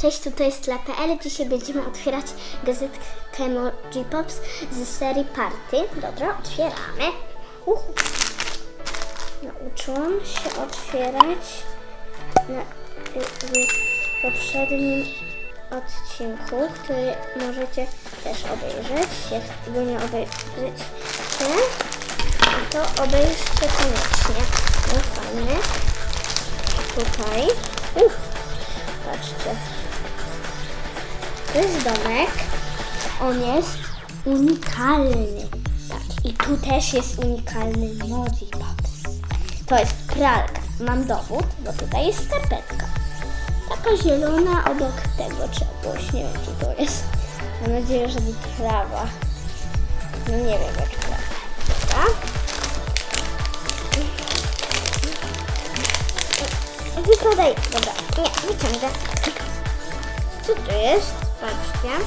Cześć, tutaj jest Dla.pl. Dzisiaj będziemy otwierać gazetkę Emoji Pops z serii Party. Dobra, otwieramy. Uhu. Nauczyłam się otwierać na, y, w poprzednim odcinku, który możecie też obejrzeć. Jak go nie obejrzycie, to obejrzcie koniecznie. No. Tutaj. Uff. Patrzcie. To jest domek. On jest unikalny. Tak, i tu też jest unikalny Moji Pops. To jest pralka. Mam dowód, bo tutaj jest skarpetka. Taka zielona obok tego czegoś. Nie wiem, co to jest. Mam nadzieję, że to trawa. No nie wiem, jak trawa. Dobra. Wykładaj. Dobra, nie, wyciągę. Co tu jest? Patrzcie.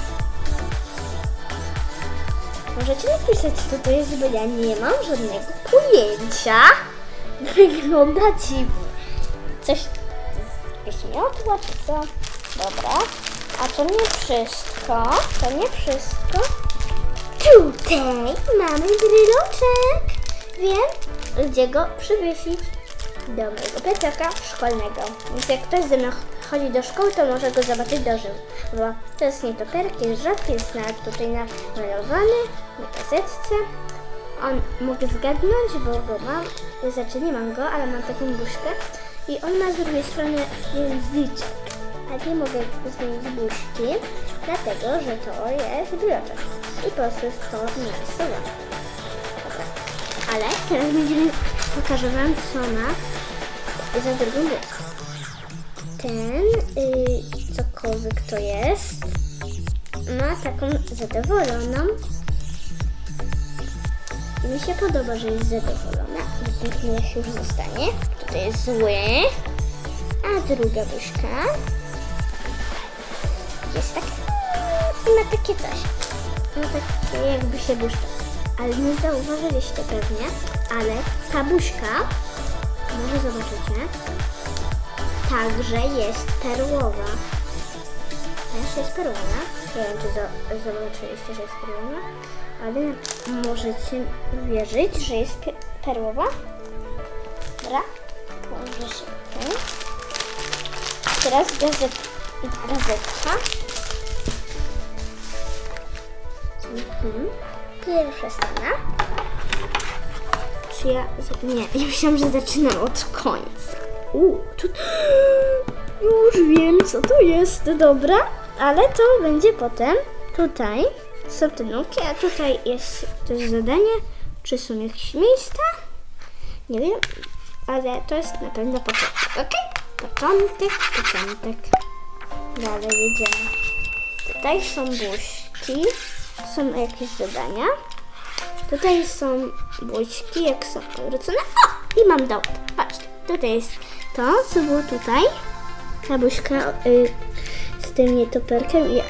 Możecie napisać, co to jest, bo ja nie mam żadnego pojęcia. Wygląda dziwnie. Coś, jakieś miotła czy co? Dobra. A to nie wszystko. To nie wszystko. Tutaj mamy bryloczek. Wiem, gdzie go przywiesić do mojego plecaka szkolnego. Więc jak ktoś ze mną chodzi do szkoły, to może go zobaczyć do żył. Bo to jest nietoperki, rzadki, jest nawet tutaj namalowany na gazetce. On mogę zgadnąć, bo go mam, znaczy nie mam go, ale mam taką buźkę i on ma z drugiej strony języczek. A nie mogę zmienić buźki, dlatego że to jest bryloczek. I po prostu jest to narysowane. Ale teraz będziemy, pokażę Wam, co ma za drugą deską. Ten, y, cokolwiek to jest, ma taką zadowoloną. Mi się podoba, że jest zadowolona. Niech już zostanie. Tutaj jest zły. A druga buźka jest taka, ma takie coś. Ma takie jakby się błyszcza. Ale nie zauważyliście pewnie, ale ta buźka, może zobaczycie, także jest perłowa. Też jest perłowa. Nie wiem, czy zo- zobaczyliście, że jest perłowa, ale możecie wierzyć, że jest pe- perłowa. Dobra, położę się tutaj. Teraz gazet, gazetka. Mhm. Pierwsza strona. Czy ja... Nie, ja myślałam, że zaczynam od końca. U, tu... Już wiem, co to jest, dobra, ale to będzie potem. Tutaj są te nuki, a tutaj jest też zadanie. Czy są jakieś miejsca? Nie wiem, ale to jest na pewno początek, ok? Początek, początek. Dalej jedziemy. Tutaj są buźki, są jakieś zadania. Tutaj są buźki, jak są odwrócone. O! I mam dowód. Patrzcie, tutaj jest to, co było tutaj. Ta buźka y, z tym nietoperkiem i,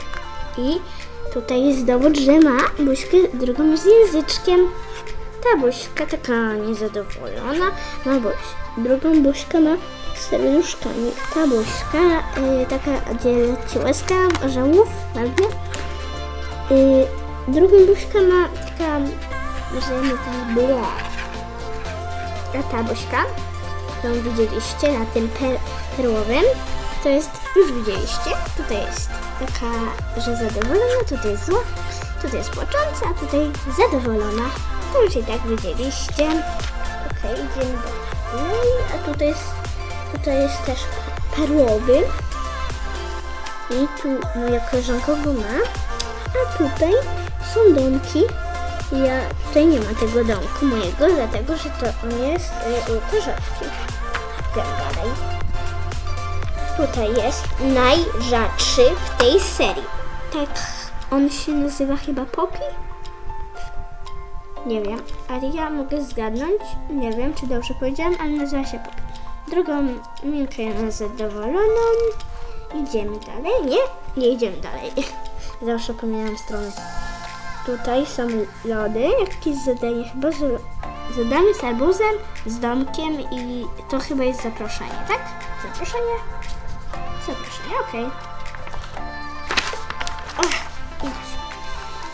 i tutaj jest dowód, że ma buźkę drugą z języczkiem. Ta buźka taka niezadowolona ma buź. Drugą buźkę ma z serduszkami. Ta buźka y, taka, gdzie leci łezka orzełów, pewnie. Y, drugą buźkę ma taka, że nie tak ble. A ta buźka, którą widzieliście na tym per, perłowym, to jest, już widzieliście, tutaj jest taka, że zadowolona, tutaj jest zła, tutaj jest płacząca, a tutaj zadowolona. To już i tak widzieliście. Okej, idziemy dalej, a tutaj jest, tutaj jest też perłowy. I tu moja koleżanka go ma. A tutaj są domki. Ja tutaj nie ma tego domku mojego, dlatego że to on jest y, u korzeczki. Idziemy dalej. Tutaj jest najrzadszy w tej serii. Tak, on się nazywa chyba Poppy? Nie wiem, ale ja mogę zgadnąć. Nie wiem, czy dobrze powiedziałam, ale nazywa się Poppy. Drugą minkę na zadowoloną. Idziemy dalej. Nie, nie idziemy dalej. Zawsze pomijam stronę. Tutaj są lody, jakieś zadanie chyba z, zadanie z arbuzem, z domkiem i to chyba jest zaproszenie, tak? Zaproszenie? Zaproszenie, okej. Idź.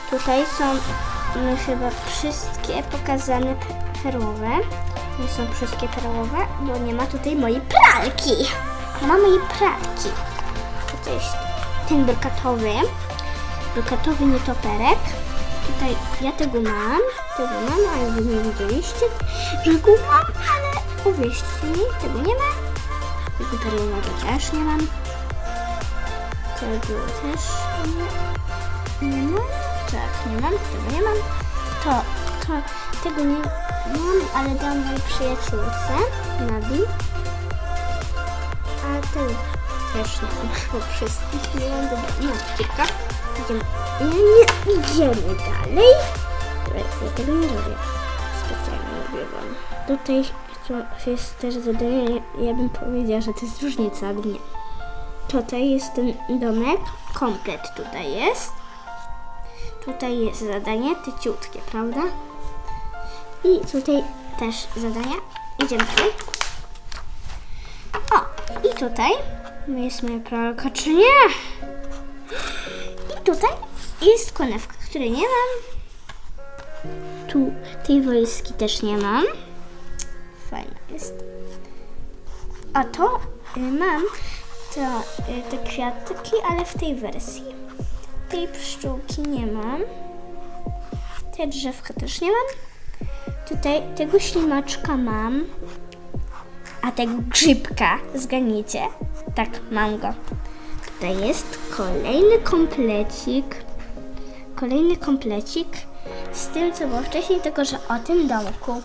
Tutaj są mm, chyba wszystkie pokazane pe- perłowe. Nie są wszystkie perłowe, bo nie ma tutaj mojej pralki. Nie ma mojej pralki. Tutaj jest ten brokatowy. Brokatowy nietoperek. Tutaj ja tego mam. Tego mam, ale wy nie widzieliście, że go mam, ale uwierzcie mi, tego nie ma. Tego perłowego też nie mam. Tego też nie, nie mam. Tak, nie mam. Tego nie mam. To, to, tego nie mam, ale dam mojej przyjaciółce, Nabi. A tego też nie mam, bo wszystkich nie mam. Dobra, nie mam kilka. Idziemy, nie, idziemy dalej. Ja tego nie robię. Specjalnie robię wam. Tutaj jest też zadanie, ja bym powiedziała, że to jest różnica, ale nie. Tutaj jest ten domek, komplet tutaj jest. Tutaj jest zadanie tyciutkie, prawda? I tutaj też zadania. Idziemy dalej. O, i tutaj jest moja pralka, czy nie? Tutaj jest konewka, której nie mam. Tu tej walizki też nie mam. Fajna jest. A to y, mam to, y, te kwiatki, ale w tej wersji. Tej pszczółki nie mam. Te drzewka też nie mam. Tutaj tego ślimaczka mam. A tego grzybka, zgadnijcie. Tak, mam go. Tutaj jest kolejny komplecik. Kolejny komplecik z tym, co było wcześniej, tylko że o tym domku.